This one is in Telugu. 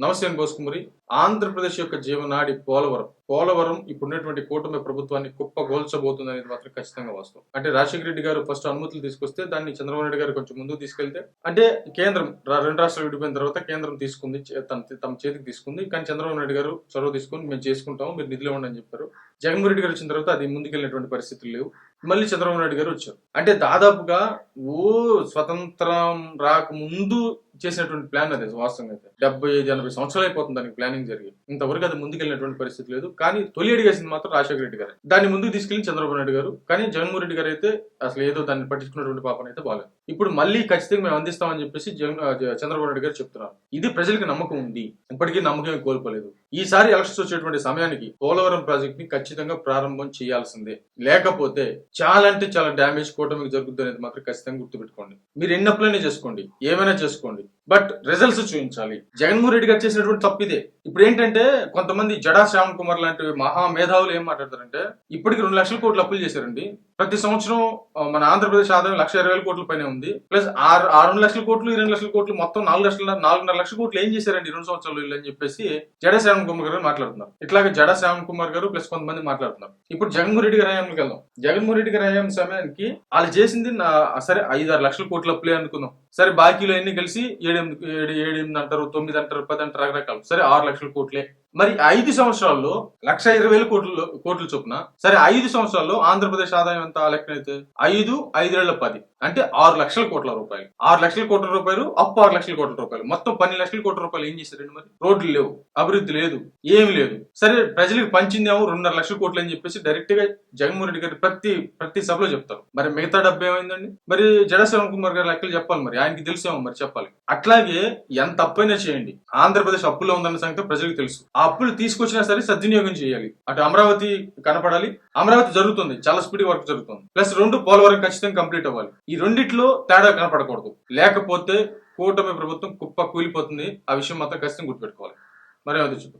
నమస్తే అని బోసుకుమరి. ఆంధ్రప్రదేశ్ యొక్క జీవనాడి పోలవరం. పోలవరం ఇప్పుడున్నటువంటి కూటమి ప్రభుత్వాన్ని కుప్పగోల్చబోతుంది అనేది మాత్రం ఖచ్చితంగా వాస్తవం. అంటే రాజశేఖర రెడ్డి గారు ఫస్ట్ అనుమతులు తీసుకొస్తే దాన్ని చంద్రబాబు నాయుడు గారు కొంచెం ముందుకు తీసుకెళ్తే అంటే కేంద్రం రెండు రాష్ట్రాలు విడిపోయిన తర్వాత కేంద్రం తీసుకుంది చే- తన తమ చేతికి తీసుకుంది. కానీ చంద్రబాబు నాయుడు గారు చొరవ తీసుకొని మేము చేసుకుంటాము మీరు నిధులు ఇవ్వండి అని చెప్పారు. జగన్మోహన్ రెడ్డి గారు వచ్చిన తర్వాత అది ముందుకెళ్ళినటువంటి పరిస్థితులు లేవు. మళ్ళీ చంద్రబాబు నాయుడు గారు వచ్చారు. అంటే దాదాపుగా ఓ స్వతంత్రం రాకముందు చేసినటువంటి ప్లాన్ అది వాస్తవంగా అయితే. డెబ్బై ఐదు ఎనభై సంవత్సరాలు అయిపోతుంది దానికి ప్లానింగ్ జరిగి. ఇంతవరకు అది ముందుకెళ్ళినటువంటి పరిస్థితి లేదు. కానీ తొలి అడిగేసింది మాత్రం రాజశేఖర రెడ్డి గారు. దాన్ని ముందుకు తీసుకెళ్ళి చంద్రబాబు నాయుడు గారు. కానీ జగన్మోహన్ రెడ్డి గారు అయితే అసలు ఏదో దాన్ని పట్టించుకున్నటువంటి పాపన అయితే బాగాలేదు. ఇప్పుడు మళ్ళీ ఖచ్చితంగా మేము అందిస్తామని చెప్పేసి జగన్ చంద్రబాబు నాయుడు గారు చెప్తున్నారు. ఇది ప్రజలకు నమ్మకం ఉంది. ఇప్పటికీ నమ్మకం కోల్పోలేదు. ఈసారి ఎలక్షన్స్ వచ్చేటువంటి సమయానికి పోలవరం ప్రాజెక్ట్ని ఖచ్చితంగా ప్రారంభం చేయాల్సిందే. లేకపోతే చాలా అంటే చాలా డ్యామేజ్ కూటమికి జరుగుతుంది అనేది మాత్రం ఖచ్చితంగా గుర్తుపెట్టుకోండి. మీరు ఎన్ని అప్లైనా చేసుకోండి. ఏమైనా చేసుకోండి. బట్ రిజల్ట్స్ చూపించాలి. జగన్మోహన్ రెడ్డి గారు చేసినటువంటి తప్పు ఇదే. ఇప్పుడు ఏంటంటే కొంతమంది జడా శ్రావణ్ కుమార్ లాంటి మహా మేధావులు ఏం మాట్లాడతారంటే ఇప్పటికి రెండు లక్షల కోట్లు అప్పులు చేశారండి. ప్రతి సంవత్సరం మన ఆంధ్రప్రదేశ్ ఆదాయం లక్ష ఇరవై వేల కోట్ల పైన ఉంది. ప్లస్ ఆరు ఆ రెండు లక్షల కోట్లు ఇరవై రెండు లక్షల కోట్లు మొత్తం నాలుగు లక్షల నాలుగున్నర లక్షల కోట్లు ఏం చేశారండి రెండు సంవత్సరాలు వీళ్ళు అని చెప్పేసి జడా శ్రావణ్ కుమార్ గారు మాట్లాడుతున్నారు. ఇట్లాగే జడా శ్రావణ్ కుమార్ గారు ప్లస్ కొంతమంది మాట్లాడుతున్నారు. ఇప్పుడు జగన్మోహన్ రెడ్డి గారి హయాంకి వెళ్దాం. జగన్మోహన్ రెడ్డి గారి హయాం సమయానికి వాళ్ళు చేసింది నా సరే ఐదు ఆరు లక్షల కోట్లు అప్పులే అనుకుందాం. సరే బాకీలు అన్ని కలిసి ఏడు ఏడు ఏడు ఎనిమిది అంటారు తొమ్మిది అంటారు పది అంటారు రకరకాలు. సరే ఆరు లక్షల కోట్లే. మరి ఐదు సంవత్సరాల్లో లక్ష ఇరవై వేల కోట్లు కోట్లు చొప్పున సరే ఐదు సంవత్సరాల్లో ఆంధ్రప్రదేశ్ ఆదాయం ఎంత ఆ లెక్కనైతే ఐదు ఐదేళ్ళ పది. అంటే ఆరు లక్షల కోట్ల రూపాయలు. ఆరు లక్షల కోట్ల రూపాయలు అప్పు ఆరు లక్షల కోట్ల రూపాయలు. మొత్తం పన్నెండు లక్షల కోట్ల రూపాయలు ఏం చేశారండి మరి? రోడ్లు లేవు అభివృద్ధి లేదు ఏమి లేదు. సరే ప్రజలకు పంచిందేమో రెండున్నర లక్షల కోట్లు అని చెప్పేసి డైరెక్ట్గా జగన్మోహన్ రెడ్డి గారు ప్రతి ప్రతి సభలో చెప్తారు. మరి మిగతా డబ్బు ఏమైందండి? మరి జడశివన్ కుమార్ గారు లెక్కలు చెప్పాలి మరి. ఆయనకి తెలిసేమో మరి చెప్పాలి. అట్లాగే ఎంత అప్పైనా చేయండి. ఆంధ్రప్రదేశ్ అప్పులో ఉందన్న సంగతి ప్రజలకు తెలుసు. ఆ అప్పులు తీసుకొచ్చినా సరే సద్వినియోగం చేయాలి. అటు అమరావతి కనపడాలి. అమరావతి జరుగుతుంది. చాలా స్పీడ్ వర్క్ జరుగుతుంది. ప్లస్ రెండు పోలవరం ఖచ్చితంగా కంప్లీట్ అవ్వాలి. ఈ రెండిట్లో తేడా కనపడకూడదు. లేకపోతే కూటమి ప్రభుత్వం కుప్ప కూలిపోతుంది. ఆ విషయం మాత్రం ఖచ్చితంగా గుర్తుపెట్టుకోవాలి. మరి అది చెప్పు